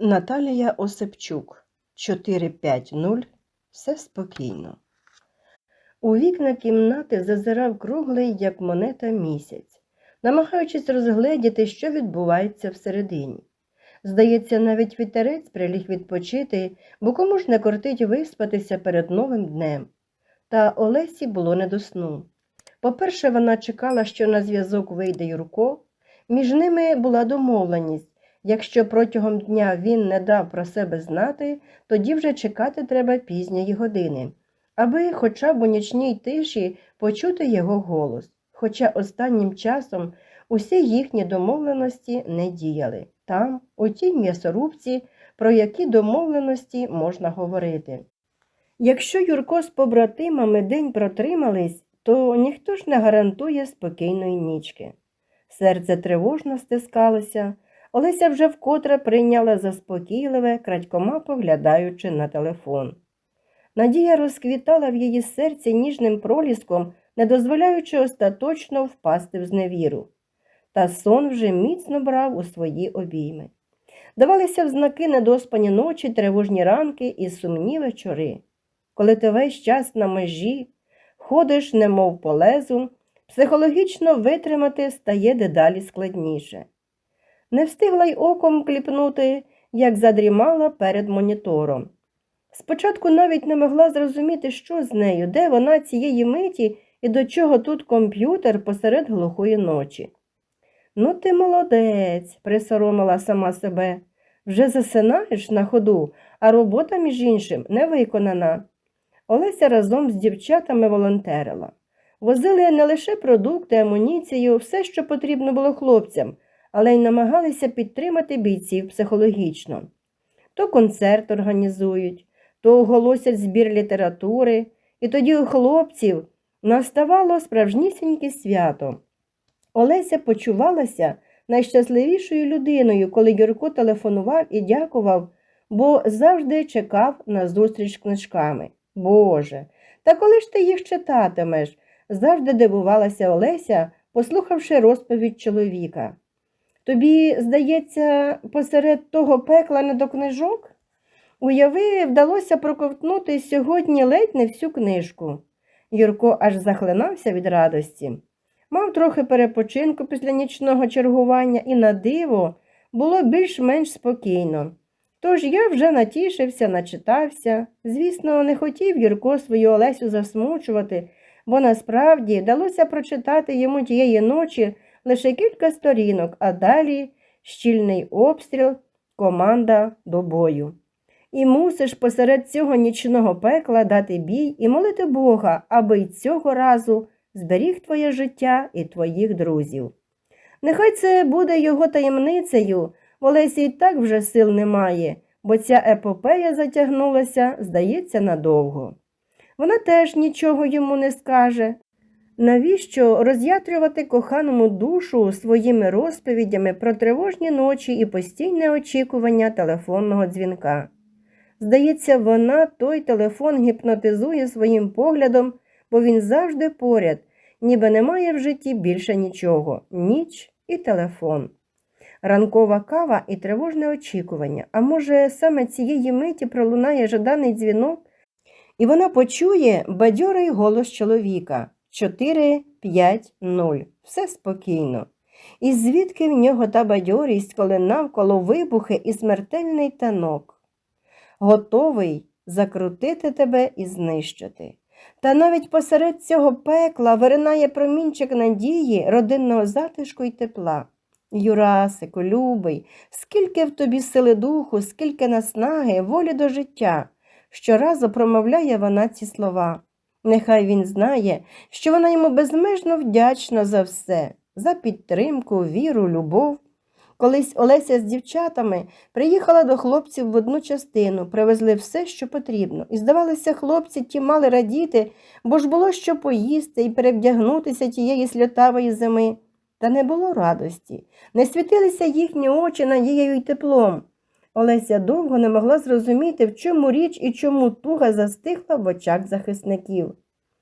Наталія Осипчук 450 Все спокійно. У вікна кімнати зазирав круглий, як монета, місяць, намагаючись розгледіти, що відбувається всередині. Здається, навіть вітерець приліг відпочити, бо кому ж не кортить виспатися перед новим днем. Та Олесі було не до сну. По-перше, вона чекала, що на зв'язок вийде Юрко. Між ними була домовленість. Якщо протягом дня він не дав про себе знати, тоді вже чекати треба пізньої години, аби хоча б у нічній тиші почути його голос. Хоча останнім часом усі їхні домовленості не діяли. Там, у тій м'ясорубці, про які домовленості можна говорити. Якщо Юрко з побратимами день протримались, то ніхто ж не гарантує спокійної нічки. Серце тривожно стискалося, Олеся вже вкотре прийняла заспокійливе, крадькома поглядаючи на телефон. Надія розквітала в її серці ніжним проліском, не дозволяючи остаточно впасти в зневіру. Та сон вже міцно брав у свої обійми. Давалися в знаки недоспані ночі, тривожні ранки і сумні вечори. Коли ти весь час на межі, ходиш, немов по лезу, психологічно витримати стає дедалі складніше. Не встигла й оком кліпнути, як задрімала перед монітором. Спочатку навіть не могла зрозуміти, що з нею, де вона цієї миті і до чого тут комп'ютер посеред глухої ночі. Ну, ти молодець, присоромила сама себе. Вже засинаєш на ходу, а робота, між іншим, не виконана. Олеся разом з дівчатами волонтерила. Возили не лише продукти, амуніцію, все, що потрібно було хлопцям, але й намагалися підтримати бійців психологічно. То концерт організують, то оголосять збір літератури, і тоді у хлопців наставало справжнісіньке свято. Олеся почувалася найщасливішою людиною, коли Юрко телефонував і дякував, бо завжди чекав на зустріч книжками. Боже, та коли ж ти їх читатимеш? завжди дивувалася Олеся, послухавши розповідь чоловіка. Тобі, здається, посеред того пекла не до книжок? Уяви, вдалося проковтнути сьогодні ледь не всю книжку. Юрко аж захлинався від радості. Мав трохи перепочинку після нічного чергування і на диво було більш-менш спокійно. Тож я вже натішився, начитався. Звісно, не хотів Юрко свою Олесю засмучувати, бо насправді вдалося прочитати йому тієї ночі лише кілька сторінок, а далі щільний обстріл, команда до бою. І мусиш посеред цього нічного пекла дати бій і молити Бога, аби й цього разу зберіг твоє життя і твоїх друзів. Нехай це буде його таємницею, в Олесі й так вже сил немає, бо ця епопея затягнулася, здається, надовго. Вона теж нічого йому не скаже. Навіщо роз'ятрювати коханому душу своїми розповідями про тривожні ночі і постійне очікування телефонного дзвінка? Здається, вона той телефон гіпнотизує своїм поглядом, бо він завжди поряд, ніби немає в житті більше нічого, ніч і телефон. Ранкова кава і тривожне очікування. А може, саме цієї миті пролунає жаданий дзвінок, і вона почує бадьорий голос чоловіка 4, 5, 0. Все спокійно. І звідки в нього та бадьорість, коли навколо вибухи і смертельний танок? Готовий закрутити тебе і знищити. Та навіть посеред цього пекла виринає промінчик надії, родинного затишку й тепла. Юрасику, любий, скільки в тобі сили духу, скільки наснаги, волі до життя. Щоразу промовляє вона ці слова. Нехай він знає, що вона йому безмежно вдячна за все, за підтримку, віру, любов. Колись Олеся з дівчатами приїхала до хлопців в одну частину, привезли все, що потрібно, і, здавалося, хлопці ті мали радіти, бо ж було що поїсти і перевдягнутися тієї сльотавої зими. Та не було радості, не світилися їхні очі надією й теплом. Олеся довго не могла зрозуміти, в чому річ і чому туга застигла в очах захисників.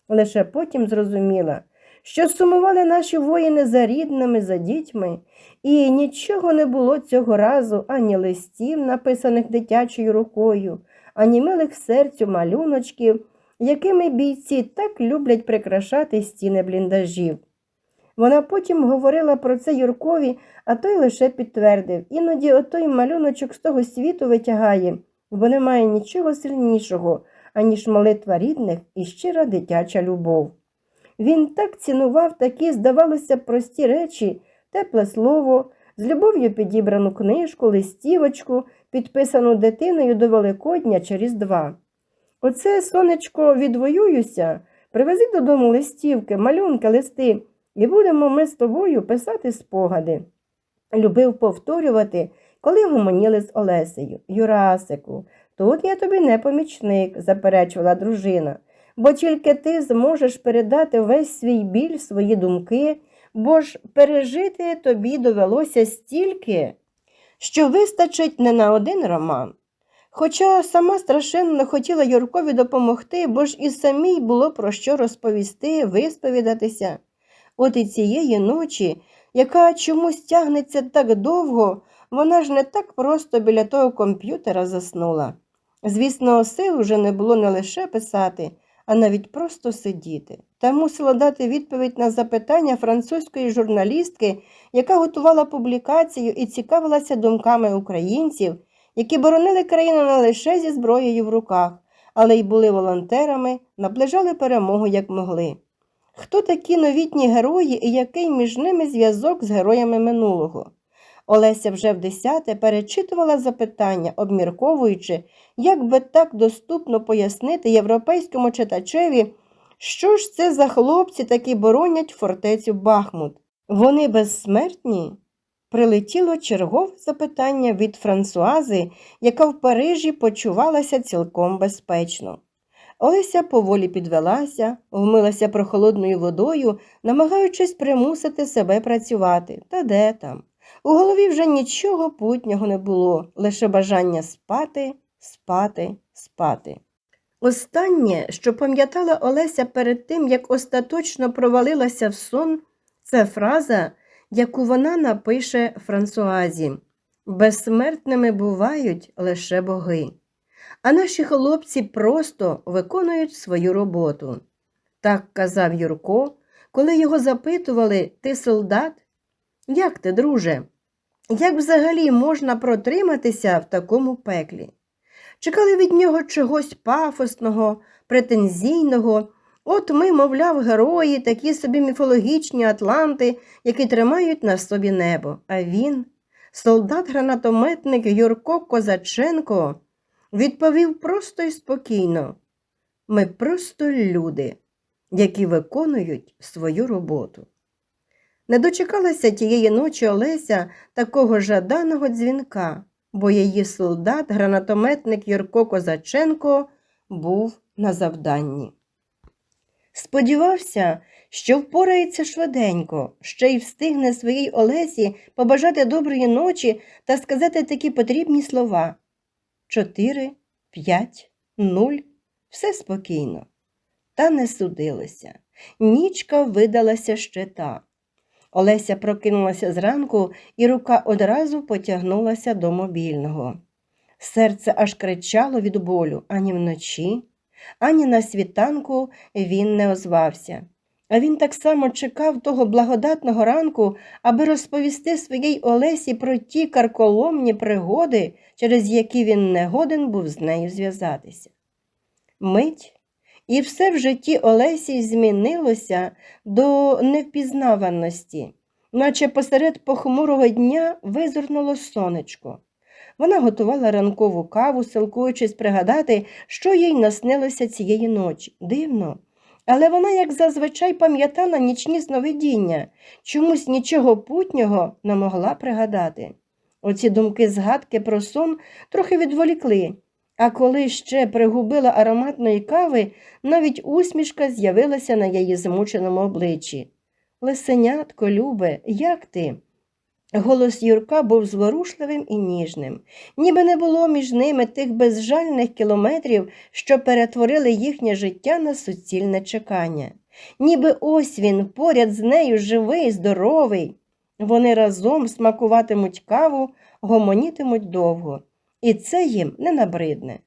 Лише потім зрозуміла, що сумували наші воїни за рідними, за дітьми, і нічого не було цього разу ані листів, написаних дитячою рукою, ані милих серцю малюночків, якими бійці так люблять прикрашати стіни бліндажів. Вона потім говорила про це Юркові, а той лише підтвердив. Іноді отой малюночок з того світу витягає, бо немає нічого сильнішого, аніж молитва рідних і щира дитяча любов. Він так цінував такі, здавалося, прості речі, тепле слово, з любов'ю підібрану книжку, листівочку, підписану дитиною до Великодня чи Різдва. Оце, сонечко, відвоююся, привези додому листівки, малюнки, листи, і будемо ми з тобою писати спогади. Любив повторювати, коли гомоніли з Олесею. Юрасику, тут я тобі не помічник, заперечувала дружина, бо тільки ти зможеш передати весь свій біль, свої думки, бо ж пережити тобі довелося стільки, що вистачить не на один роман. Хоча сама страшенно хотіла Юркові допомогти, бо ж і самій було про що розповісти, висповідатися. От і цієї ночі, яка чомусь тягнеться так довго, вона ж не так просто біля того комп'ютера заснула. Звісно, сил уже не було не лише писати, а навіть просто сидіти. Та мусила дати відповідь на запитання французької журналістки, яка готувала публікацію і цікавилася думками українців, які боронили країну не лише зі зброєю в руках, але й були волонтерами, наближали перемогу як могли. Хто такі новітні герої і який між ними зв'язок з героями минулого? Олеся вже в десяте перечитувала запитання, обмірковуючи, як би так доступно пояснити європейському читачеві, що ж це за хлопці такі боронять фортецю Бахмут. Вони безсмертні? Прилетіло чергове запитання від Франсуази, яка в Парижі почувалася цілком безпечно. Олеся поволі підвелася, вмилася прохолодною водою, намагаючись примусити себе працювати. Та де там? У голові вже нічого путнього не було, лише бажання спати, спати, спати. Останнє, що пам'ятала Олеся перед тим, як остаточно провалилася в сон, це фраза, яку вона напише Франсуазі Безсмертними бувають лише боги. А наші хлопці просто виконують свою роботу. Так казав Юрко, коли його запитували Ти солдат? Як ти, друже? Як взагалі можна протриматися в такому пеклі? Чекали від нього чогось пафосного, претензійного. От ми, мовляв, герої, такі собі міфологічні атланти, які тримають на собі небо. А він, солдат-гранатометник Юрко Козаченко, відповів просто і спокійно. Ми просто люди, які виконують свою роботу. Не дочекалася тієї ночі Олеся такого жаданого дзвінка, бо її солдат, гранатометник Юрко Козаченко, був на завданні. Сподівався, що впорається швиденько, ще й встигне своїй Олесі побажати доброї ночі та сказати такі потрібні слова чотири, п'ять, нуль, все спокійно. Та не судилося. Нічка видалася ще та. Олеся прокинулася зранку, і рука одразу потягнулася до мобільного. Серце аж кричало від болю ані вночі, ані на світанку він не озвався. А він так само чекав того благодатного ранку, аби розповісти своїй Олесі про ті карколомні пригоди, через які він не годен був з нею зв'язатися. Мить, і все в житті Олесі змінилося до невпізнаваності, наче посеред похмурого дня визирнуло сонечко. Вона готувала ранкову каву, силкуючись пригадати, що їй наснилося цієї ночі. Дивно. Але вона, як зазвичай, пам'ятала нічні сновидіння, чомусь нічого путнього не могла пригадати. Оці думки згадки про сон трохи відволікли, а коли ще пригубила ароматної кави, навіть усмішка з'явилася на її змученому обличчі. Лисенятко, любе, як ти? Голос Юрка був зворушливим і ніжним, ніби не було між ними тих безжальних кілометрів, що перетворили їхнє життя на суцільне чекання. Ніби ось він поряд з нею живий, здоровий. Вони разом смакуватимуть каву, гомонітимуть довго, і це їм не набридне.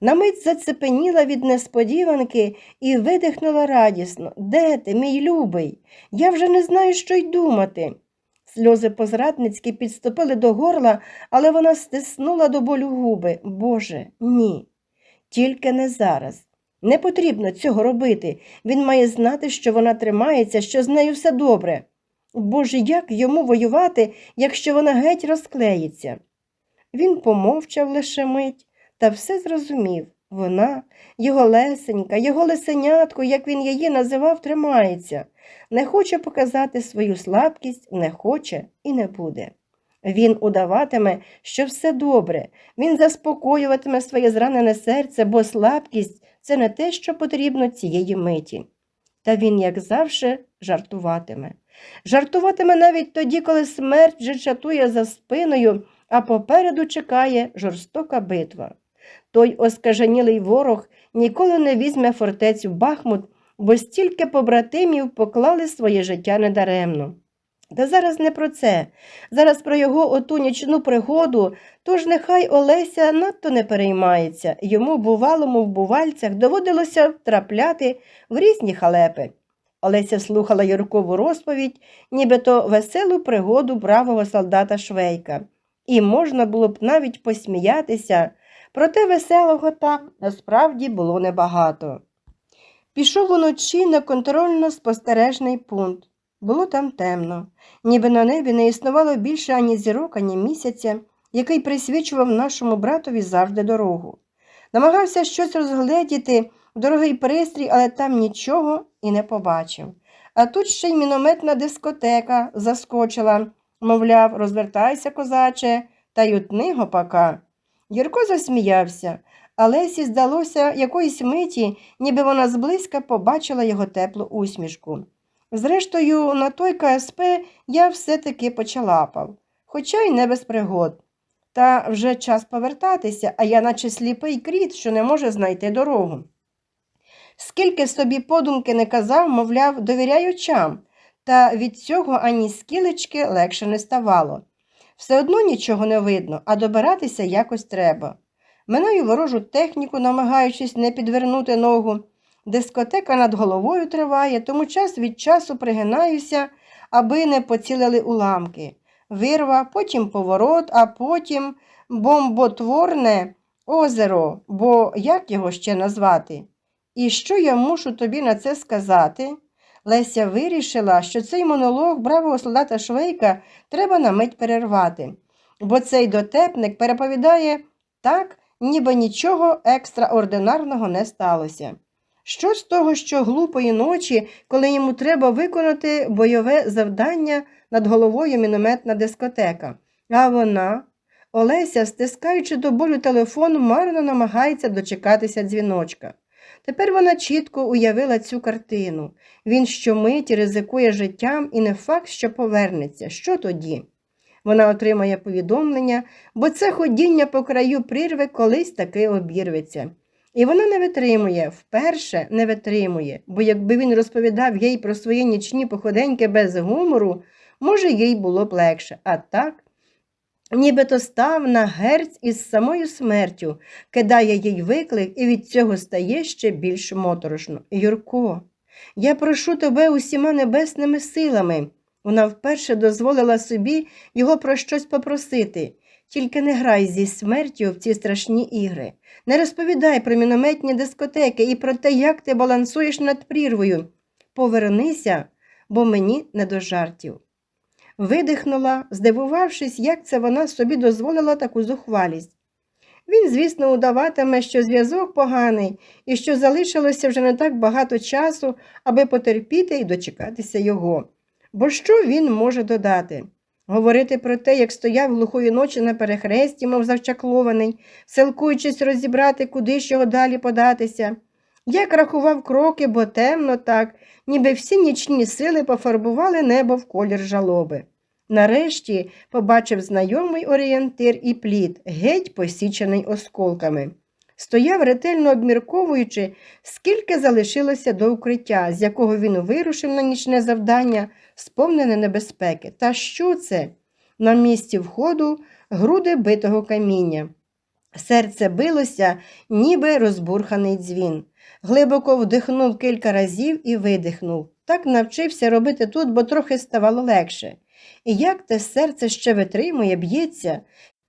На мить зацепеніла від несподіванки і видихнула радісно Де ти, мій любий? Я вже не знаю, що й думати. Сльози позрадницьки підступили до горла, але вона стиснула до болю губи. Боже, ні. Тільки не зараз. Не потрібно цього робити. Він має знати, що вона тримається, що з нею все добре. Боже, як йому воювати, якщо вона геть розклеїться? Він помовчав лише мить та все зрозумів. Вона, його лесенька, його лисенятко, як він її називав, тримається, не хоче показати свою слабкість, не хоче і не буде. Він удаватиме, що все добре, він заспокоюватиме своє зранене серце, бо слабкість це не те, що потрібно цієї миті. Та він, як завжди, жартуватиме. Жартуватиме навіть тоді, коли смерть вже чатує за спиною, а попереду чекає жорстока битва. Той оскаженілий ворог ніколи не візьме фортецю Бахмут, бо стільки побратимів поклали своє життя недаремно. Та зараз не про це, зараз про його оту нічну пригоду, тож нехай Олеся надто не переймається, йому бувалому в бувальцях доводилося втрапляти в різні халепи. Олеся слухала Юркову розповідь, нібито веселу пригоду бравого солдата Швейка, і можна було б навіть посміятися. Проте веселого там насправді було небагато. Пішов уночі на контрольно-спостережний пункт. Було там темно, ніби на небі не існувало більше ані зірок, ані місяця, який присвічував нашому братові завжди дорогу. Намагався щось розгледіти, дорогий пристрій, але там нічого і не побачив. А тут ще й мінометна дискотека заскочила, мовляв, розвертайся, козаче, та ютни гопака. Юрко засміявся, а Лесі здалося якоїсь миті, ніби вона зблизька побачила його теплу усмішку. Зрештою, на той КСП я все-таки почалапав, хоча й не без пригод. Та вже час повертатися, а я наче сліпий кріт, що не може знайти дорогу. Скільки собі подумки не казав, мовляв, довіряй очам, та від цього ані скілечки легше не ставало. Все одно нічого не видно, а добиратися якось треба. Минаю ворожу техніку, намагаючись не підвернути ногу. Дискотека над головою триває, тому час від часу пригинаюся, аби не поцілили уламки. Вирва, потім поворот, а потім бомботворне озеро, бо як його ще назвати? І що я мушу тобі на це сказати? Леся вирішила, що цей монолог бравого солдата Швейка треба на мить перервати, бо цей дотепник переповідає так, ніби нічого екстраординарного не сталося. Що з того, що глупої ночі, коли йому треба виконати бойове завдання над головою мінометна дискотека, а вона, Олеся, стискаючи до болю телефон, марно намагається дочекатися дзвіночка. Тепер вона чітко уявила цю картину. Він щомиті ризикує життям і не факт, що повернеться. Що тоді? Вона отримає повідомлення, бо це ходіння по краю прірви колись таки обірветься. І вона не витримує, вперше не витримує, бо якби він розповідав їй про свої нічні походеньки без гумору, може, їй було б легше. А так, нібито став на герць із самою смертю, кидає їй виклик і від цього стає ще більш моторошно. Юрко, я прошу тебе усіма небесними силами. Вона вперше дозволила собі його про щось попросити. Тільки не грай зі смертю в ці страшні ігри. Не розповідай про мінометні дискотеки і про те, як ти балансуєш над прірвою. Повернися, бо мені не до жартів. Видихнула, здивувавшись, як це вона собі дозволила таку зухвалість. Він, звісно, удаватиме, що зв'язок поганий і що залишилося вже не так багато часу, аби потерпіти і дочекатися його. Бо що він може додати? Говорити про те, як стояв глухої ночі на перехресті, мов завчаклований, силкуючись розібрати, куди ж його далі податися, як рахував кроки, бо темно так, ніби всі нічні сили пофарбували небо в колір жалоби. Нарешті побачив знайомий орієнтир і плід, геть посічений осколками. Стояв, ретельно обмірковуючи, скільки залишилося до укриття, з якого він вирушив на нічне завдання, сповнене небезпеки. Та що це? На місці входу груди битого каміння. Серце билося, ніби розбурханий дзвін. Глибоко вдихнув кілька разів і видихнув. Так навчився робити тут, бо трохи ставало легше. І як те серце ще витримує, б'ється.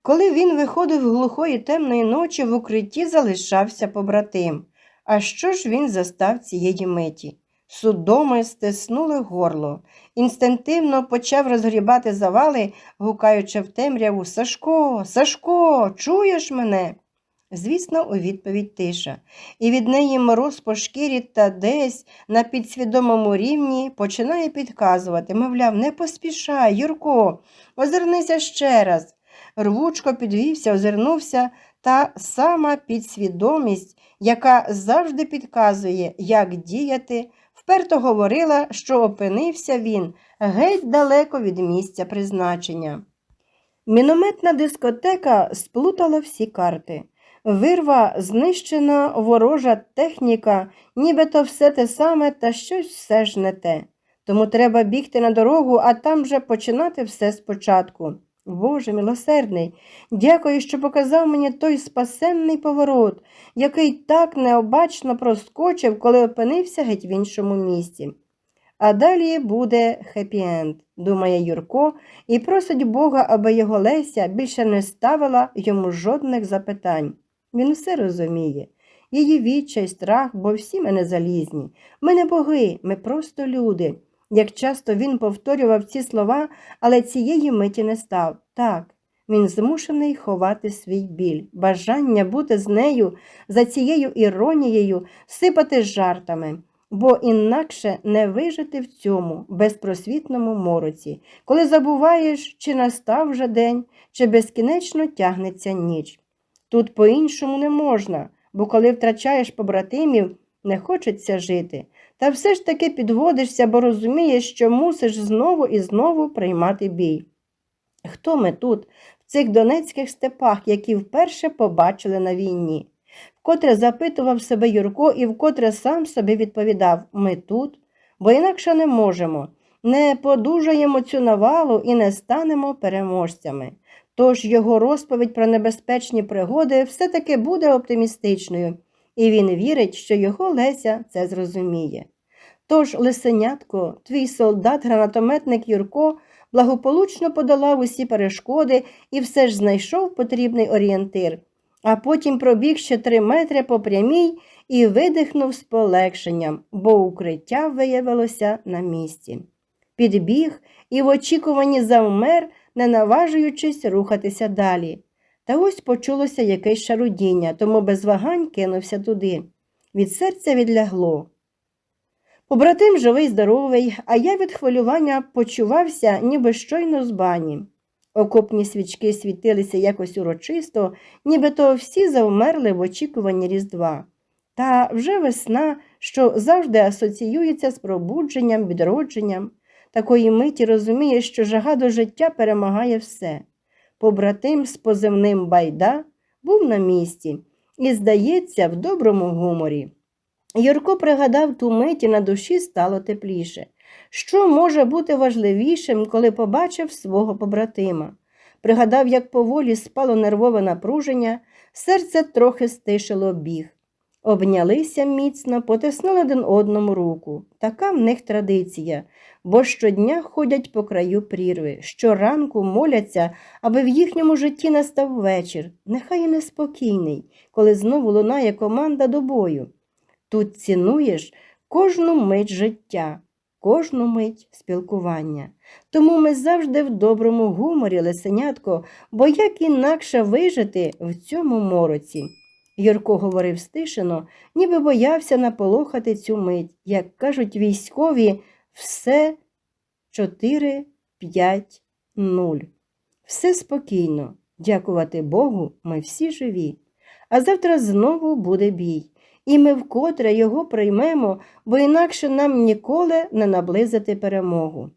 Коли він виходив глухої темної ночі, в укритті залишався побратим. А що ж він застав цієї миті? Судоми стиснули горло. Інстинктивно почав розгрібати завали, гукаючи в темряву Сашко, Сашко, чуєш мене? Звісно, у відповідь тиша, і від неї мороз по шкірі та десь на підсвідомому рівні починає підказувати, мовляв, не поспішай, Юрко, озирнися ще раз. Рвучко підвівся, озирнувся, та сама підсвідомість, яка завжди підказує, як діяти, вперто говорила, що опинився він геть далеко від місця призначення. Мінометна дискотека сплутала всі карти. Вирва, знищена ворожа техніка, нібито все те саме, та щось все ж не те. Тому треба бігти на дорогу, а там вже починати все спочатку. Боже милосердний, дякую, що показав мені той спасенний поворот, який так необачно проскочив, коли опинився геть в іншому місці. А далі буде хеппі-енд, думає Юрко, і просить Бога, аби його Леся більше не ставила йому жодних запитань. Він все розуміє. Її відчай, страх, бо всі ми не залізні. Ми не боги, ми просто люди. Як часто він повторював ці слова, але цієї миті не став. Так, він змушений ховати свій біль, бажання бути з нею за цією іронією, сипати жартами, бо інакше не вижити в цьому безпросвітному мороці, коли забуваєш, чи настав вже день, чи безкінечно тягнеться ніч. Тут по-іншому не можна, бо коли втрачаєш побратимів, не хочеться жити. Та все ж таки підводишся, бо розумієш, що мусиш знову і знову приймати бій. Хто ми тут, в цих донецьких степах, які вперше побачили на війні? Вкотре запитував себе Юрко і вкотре сам собі відповідав ми тут, бо інакше не можемо, не подужаємо цю навалу і не станемо переможцями. Тож його розповідь про небезпечні пригоди все-таки буде оптимістичною, і він вірить, що його Леся це зрозуміє. Тож, лисенятко, твій солдат-гранатометник Юрко благополучно подолав усі перешкоди і все ж знайшов потрібний орієнтир, а потім пробіг ще три метри по прямій і видихнув з полегшенням, бо укриття виявилося на місці. Підбіг і в очікуванні завмер, не наважуючись рухатися далі. Та ось почулося якесь шарудіння, тому без вагань кинувся туди. Від серця відлягло. Побратим живий, здоровий, а я від хвилювання почувався, ніби щойно з бані. Окопні свічки світилися якось урочисто, ніби то всі завмерли в очікуванні Різдва. Та вже весна, що завжди асоціюється з пробудженням, відродженням. Такої миті розуміє, що жага до життя перемагає все. Побратим з позивним байда був на місці і, здається, в доброму гуморі. Юрко пригадав ту мить і на душі стало тепліше. Що може бути важливішим, коли побачив свого побратима? Пригадав, як поволі спало нервове напруження, серце трохи стишило біг. Обнялися міцно, потиснули один одному руку. Така в них традиція, бо щодня ходять по краю прірви, щоранку моляться, аби в їхньому житті настав вечір, нехай і неспокійний, коли знову лунає команда до бою. Тут цінуєш кожну мить життя, кожну мить спілкування. Тому ми завжди в доброму гуморі, лисенятко, бо як інакше вижити в цьому мороці. Юрко говорив стишено, ніби боявся наполохати цю мить, як кажуть військові, все 4, 5, 0. Все спокійно, дякувати Богу, ми всі живі. А завтра знову буде бій і ми вкотре його приймемо, бо інакше нам ніколи не наблизити перемогу.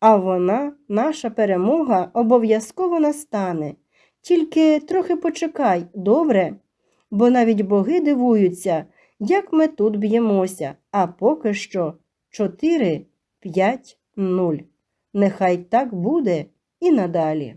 А вона, наша перемога, обов'язково настане. Тільки трохи почекай, добре? Бо навіть боги дивуються, як ми тут б'ємося, а поки що 4, 5, 0. Нехай так буде і надалі.